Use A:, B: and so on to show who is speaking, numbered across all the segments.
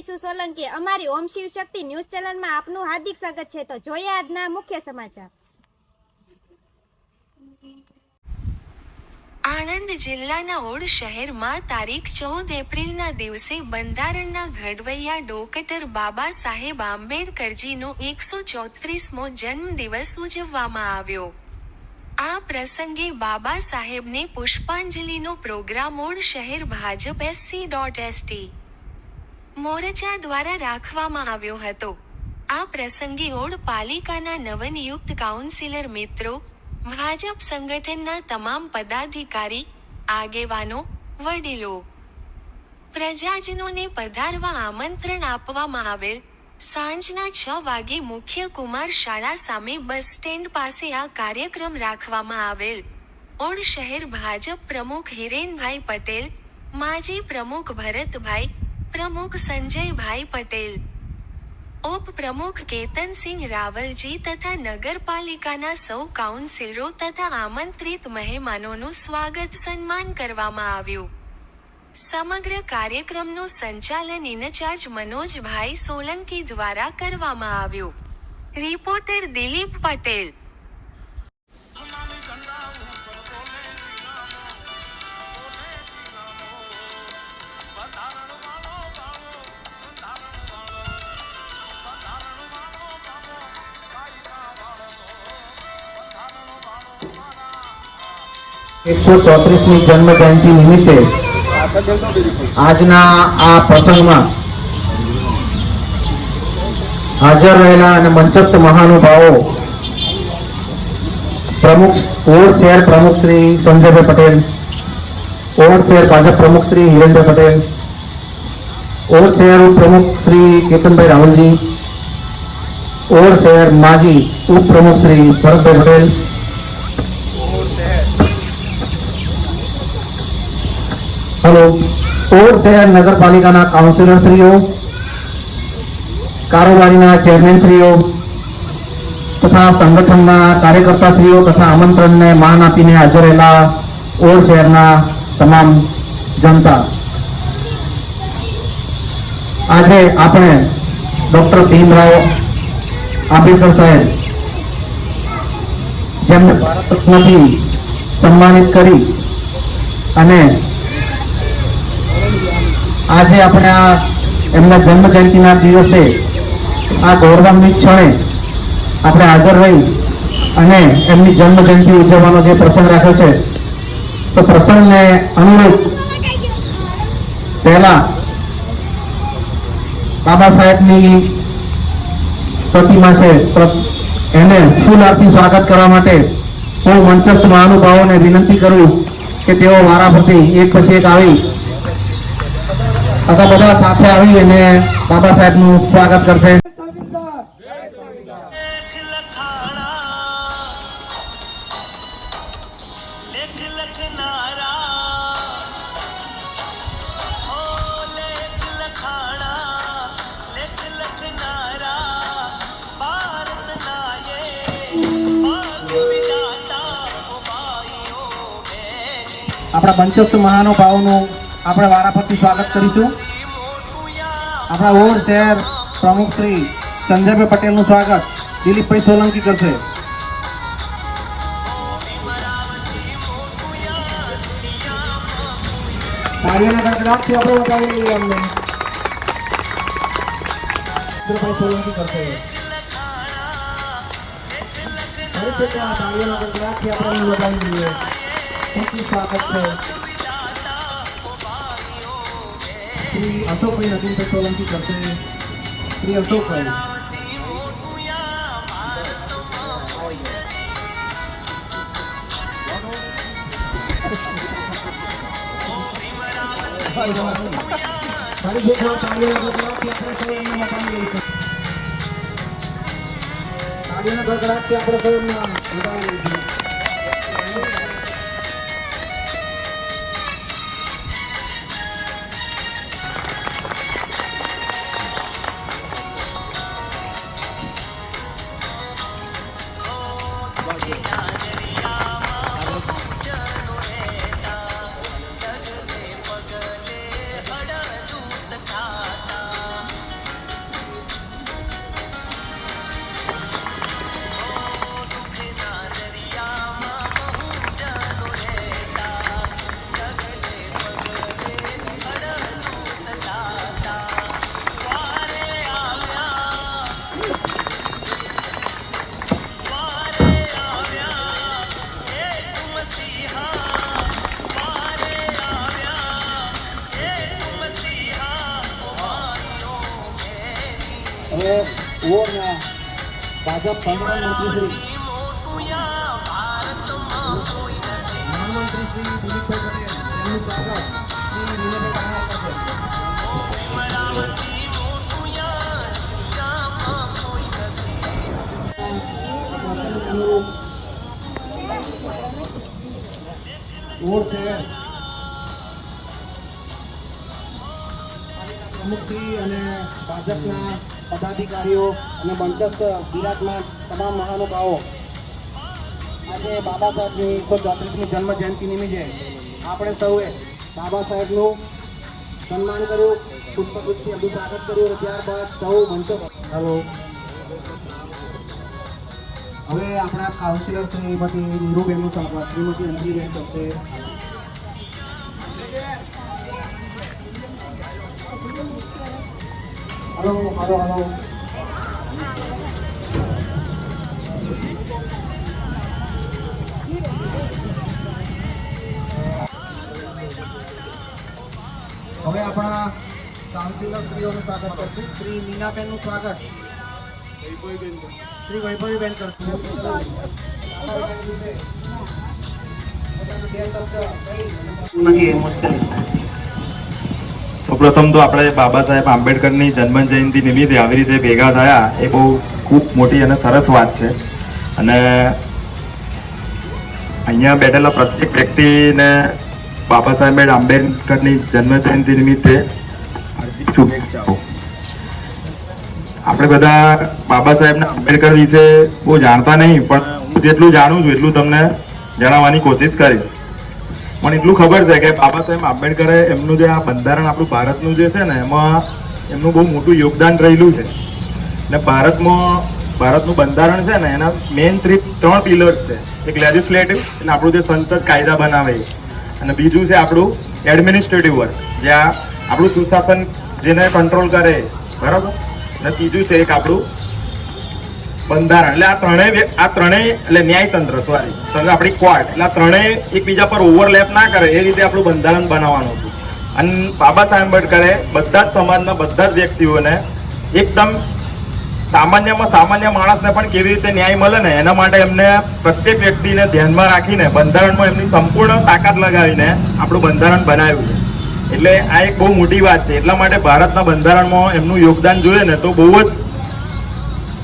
A: વિશુ સોલંકી. અમારી ઓમ શિવ શક્તિ ન્યૂઝ ચેનલમાં આપનું હાર્દિક સ્વાગત છે. તો જોઈએ આજના મુખ્ય સમાચાર.
B: આણંદ જિલ્લાના ઓડ શહેરમાં તારીખ ચૌદ એપ્રિલના દિવસે બંધારણના ઘડવૈયા ડોકટર બાબા સાહેબ આંબેડકરજીનો એકસો ચોત્રીસમો જન્મદિવસ ઉજવવામાં આવ્યો. આ પ્રસંગે બાબા સાહેબને પુષ્પાંજલિનો પ્રોગ્રામ ઓડ શહેર Bhajap SC dot ST Morcha દ્વારા રાખવામાં આવ્યો હતો. આ પ્રસંગે ઓડ પાલિકાના નવનિયુક્ત કાઉન્સિલર મિત્રો, ભાજપ સંગઠનના તમામ પદાધિકારી, આગેવાનો, વડીલો. પ્રજાજનોને પધારવા આમંત્રણ આપવામાં આવેલ સાંજના છ વાગે મુખ્ય કુમાર શાળા સામે બસ સ્ટેન્ડ પાસે આ કાર્યક્રમ રાખવામાં આવેલ. ઓડ શહેર ભાજપ પ્રમુખ હિરેનભાઈ પટેલ, માજી પ્રમુખ ભરતભાઈ પ્રમુખ સંજયભાઈ પટેલ. ઉપપ્રમુખ કેતનસિંહ રાવલજી તથા નગરપાલિકાના સૌ કાઉન્સિલરો તથા આમંત્રિત મહેમાનોનું સ્વાગત સન્માન કરવામાં આવ્યું. સમગ્ર કાર્યક્રમનું સંચાલન ઇન્ચાર્જ મનોજભાઈ સોલંકી દ્વારા કરવામાં આવ્યું. રિપોર્ટર દિલીપ પટેલ.
C: એકસો ચોત્રીસમી જન્મ જયંતિ નિમિત્તે આજના આ પ્રસંગમાં હાજર રહેલા અને મંચસ્થ મહાનુભાવો, પ્રમુખ ઓર શહેર પ્રમુખ શ્રી સંજયભાઈ પટેલ ઓવર શહેર ભાજપ પ્રમુખ શ્રી હિરેન્દ્ર પટેલ ઓર શહેર ઉપપ્રમુખ શ્રી કેતનભાઈ રાહુલજી ઓવર શહેર માજી ઉપપ્રમુખ શ્રી ભરતભાઈ પટેલ હેલો. ઓડ શહેર નગરપાલિકાના કાઉન્સિલરશ્રીઓ, કારોબારીના ચેરમેનશ્રીઓ, તથા સંગઠનના કાર્યકર્તાશ્રીઓ તથા આમંત્રણને માન આપીને હાજર રહેલા ઓડ શહેરના તમામ જનતા. આજે આપણે ડૉક્ટર ભીમરાવ આંબેડકર સાહેબ જેમને ભારત સન્માનિત કરી અને આજે આપણે આ એમના જન્મ જયંતિના દિવસે આ ગૌરવાન્વિત ક્ષણે આપણે હાજર રહી અને એમની જન્મ જયંતિ ઉજવવાનો જે પ્રસંગ રાખ્યો છે, તો પ્રસંગને અનુરૂપ પહેલા બાબા સાહેબની પ્રતિમા છે એને ફૂલ આપી સ્વાગત કરવા માટે હું મંચસ્થ મહાનુભાવોને વિનંતી કરું કે તેઓ મારા પ્રતિ એક પછી એક આવી અથવા બધા સાથે આવી અને બાબા સાહેબનું સ્વાગત કરશે. આપણા મંચસ્થ મહાનુભાવોનું આપણે વારાફરતી સ્વાગત કરીશું. આપણા ઓર શહેર પ્રમુખ શ્રી સંજયભાઈ પટેલનું સ્વાગત. દિલીપભાઈ સોલંકી કરશે. તાળીઓના દિલીપભાઈ સોલંકી કરશે. સ્વાગત છે. શ્રી અશોકભાઈ નદીનભાઈ સોલંકી કરશે શ્રી અશોકભાઈ ફરી સૌ
D: ભાજપ સંગઠન મંત્રી શ્રી મહામંત્રી શ્રી દિલીપભાઈ પટેલ એમનું સ્વાગત શ્રી પ્રમુખશ્રી અને ભાજપના પદાધિકારીઓ અને મંચસ્થ ગુજરાતમાં તમામ મહાનુભાવો. આજે બાબા સાહેબની એકસો ચોત્રીસમી જન્મ જયંતિ નિમિત્તે આપણે સૌએ બાબા સાહેબનું સન્માન કર્યું, પુષ્પગુચ્છથી અભિ સ્વાગત કર્યું ત્યારબાદ સૌ મંચો હલો. હવે આપણા કાઉન્સિલર શ્રીમતી નીરુબેનનું સ્વાગત શ્રીમતી અંજલીબેન કરશે હલો હલો હલો હવે આપણા કાઉન્સિલર શ્રીઓનું સ્વાગત કરશું. શ્રી મીનાબેનનું સ્વાગત. શ્રી વૈભવીબેન કરશું. નથી મુશ્કેલી.
E: સૌપ્રથમ તો આપણે બાબા સાહેબ આંબેડકરની જન્મ જયંતિ નિમિત્તે આવી રીતે ભેગા થયા, એ બહુ ખૂબ મોટી અને સરસ વાત છે. અને અહીંયા બેઠેલા પ્રત્યેક વ્યક્તિને બાબા સાહેબ આંબેડકરની જન્મ જયંતિ નિમિત્તે હાર્દિક શુભેચ્છાઓ. આપણે બધા બાબા સાહેબના આંબેડકર વિશે બહુ જાણતા નહીં, પણ હું જેટલું જાણું છું એટલું તમને જણાવવાની કોશિશ કરીશ. પણ એટલું ખબર છે કે બાબા સાહેબ આંબેડકરે એમનું જે આ બંધારણ આપણું ભારતનું જે છે ને, એમાં એમનું બહુ મોટું યોગદાન રહેલું છે. ને ભારતમાં, ભારતનું બંધારણ છે ને, એના મેઇન થ્રી ત્રણ પિલર્સ છે. એક લેજિસ્લેટિવ એટલે આપણું જે સંસદ કાયદા બનાવે. અને બીજું છે આપણું એડમિનિસ્ટ્રેટિવ વર્ક જ્યાં આપણું સુશાસન જેને કંટ્રોલ કરે. બરાબર? અને ત્રીજું છે એક આપણું બંધારણ. એટલે આ ત્રણેય આ ત્રણેય એટલે ન્યાયતંત્ર સોરી આપણી કોર્ટ એટલે આ ત્રણેય એકબીજા પર ઓવરલેપ ના કરે, એ રીતે આપણું બંધારણ બનાવવાનું હતું. અને બાબા સાહેબ આંબેડકરે બધા જ સમાજના બધા જ વ્યક્તિઓને એકદમ સામાન્યમાં સામાન્ય માણસને પણ કેવી રીતે ન્યાય મળે ને, એના માટે એમને પ્રત્યેક વ્યક્તિને ધ્યાનમાં રાખીને, બંધારણમાં એમની સંપૂર્ણ તાકાત લગાવીને આપણું બંધારણ બનાવ્યું છે. એટલે આ એક બહુ મોટી વાત છે. એટલા માટે ભારતના બંધારણમાં એમનું યોગદાન જોઈએ ને તો બહુ જ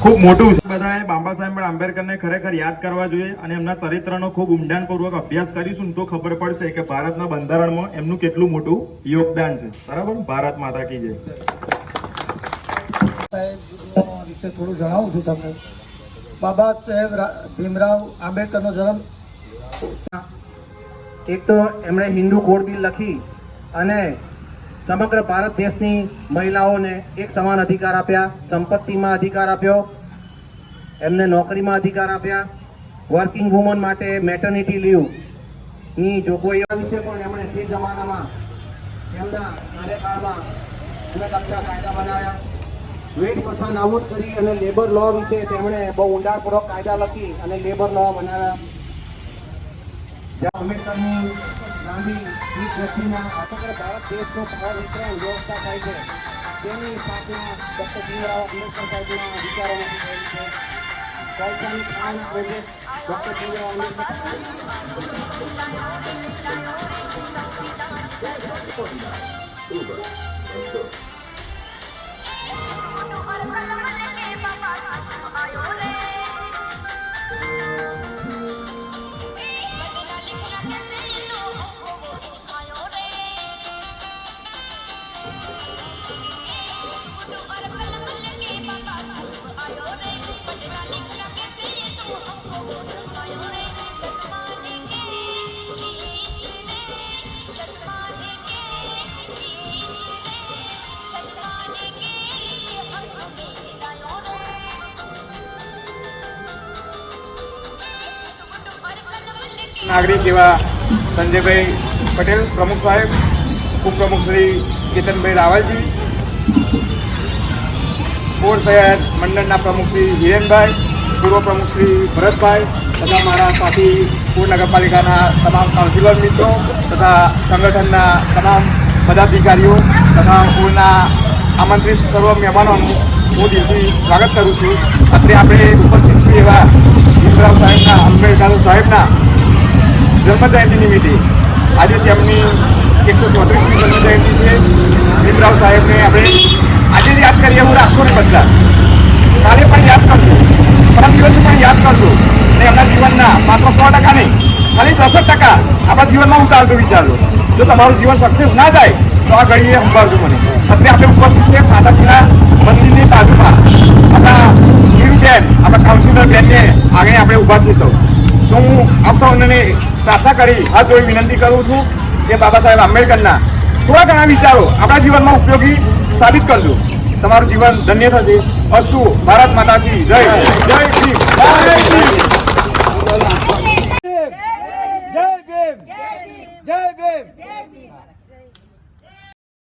E: ખૂબ મોટું છે. બધાએ બાબા સાહેબ આંબેડકરને ખરેખર યાદ કરવા જોઈએ અને એમના ચરિત્રનો ખૂબ ઊંડાણપૂર્વક અભ્યાસ કરીશું ને તો ખબર પડશે કે ભારતના બંધારણમાં એમનું કેટલું મોટું યોગદાન છે. બરાબર? ભારત માતા કી જય.
F: સાહેબ વિશે થોડું જણાવું છું તમને. બાબા સાહેબ ભીમરાવ આંબેડકરનો જન્મ.
D: એક તો એમણે હિન્દુ કોડ બિલ લખી અને સમગ્ર ભારત દેશની મહિલાઓને એક સમાન અધિકાર આપ્યા, સંપત્તિમાં અધિકાર આપ્યો, એમને નોકરીમાં અધિકાર આપ્યા વર્કિંગ વુમન માટે મેટર્નિટી લીવની જોગવાઈઓ વિશે પણ એમણે તે જમાનામાં એમના કાર્યકાળમાં એમણે લગતા કાયદા બનાવ્યા. વેટ પ્રથા નાબૂદ કરી અને લેબર લો વિશે તેમણે બહુ ઊંડાણપૂર્વક કાયદા લખી અને લેબર લો બનાવ્યા. જ્યાં આંબેડકરની ગાંધી વીસ વ્યક્તિના સમગ્ર ભારત દેશનો ભાવ વિતરણ વ્યવસ્થા થાય છે. તેની સ્થાપના ડૉક્ટર ભીમરાવ આંબેડકર સાહેબના વિચારોમાંથી થયેલ છે. કોલસાની ખાણના પ્રોજેક્ટ ડૉક્ટર ભીમરાવ આંબેડકર
G: નાગરિક એવા સંજયભાઈ પટેલ, પ્રમુખ સાહેબ, ઉપપ્રમુખ શ્રી કેતનભાઈ રાવલજી બોર્ડ શહેર મંડળના પ્રમુખ શ્રી હિરેનભાઈ, પૂર્વ પ્રમુખ શ્રી ભરતભાઈ તથા મારા સાથી પૂર નગરપાલિકાના તમામ કાઉન્સિલર મિત્રો તથા સંગઠનના તમામ પદાધિકારીઓ તથા કોઈના આમંત્રિત સર્વ મહેમાનોનું હું દિલથી સ્વાગત કરું છું. અત્યારે આપણે ઉપસ્થિત છીએ એવા ભીમરાવ સાહેબના અંબેડકર સાહેબના જન્મજયંતિ નિમિત્તે આજે તેમની એકસો ચોત્રીસમી જન્મજયંતિ છે. ભીમરાવ સાહેબને આપણે આજે યાદ કરીએ, હું રાખશો ને બદલા કાલે પણ યાદ કરજો. પરમ દિવસે પણ યાદ કરજો. અને એમના જીવનના માત્ર સો ટકા નહીં, ખાલી દસ ટકા આપણા જીવનમાં ઉતારજો, વિચારજો. જો તમારું જીવન સક્સેસ ના જાય, તો આ ઘડીએ સંભાળજો મને. અત્યારે આપણે ઉપસ્થિત છે માતાજીના મંદિરની બાજુમાં. આપણા નીરુબેન આપણા કાઉન્સિલર બેનને આગળ આપણે ઊભા છીએ સૌ તો હું આપ સૌને પ્રાર્થના કરી આ જોઈ વિનંતી કરું છું કે બાબા સાહેબ આંબેડકરના થોડા ઘણા વિચારો આપણા જીવનમાં ઉપયોગી સાબિત કરજો. તમારું જીવન ધન્ય થશે. અસ્તુ, ભારત માતાજી જય જય ભીમ. જય ભીમ. જય ભીમ.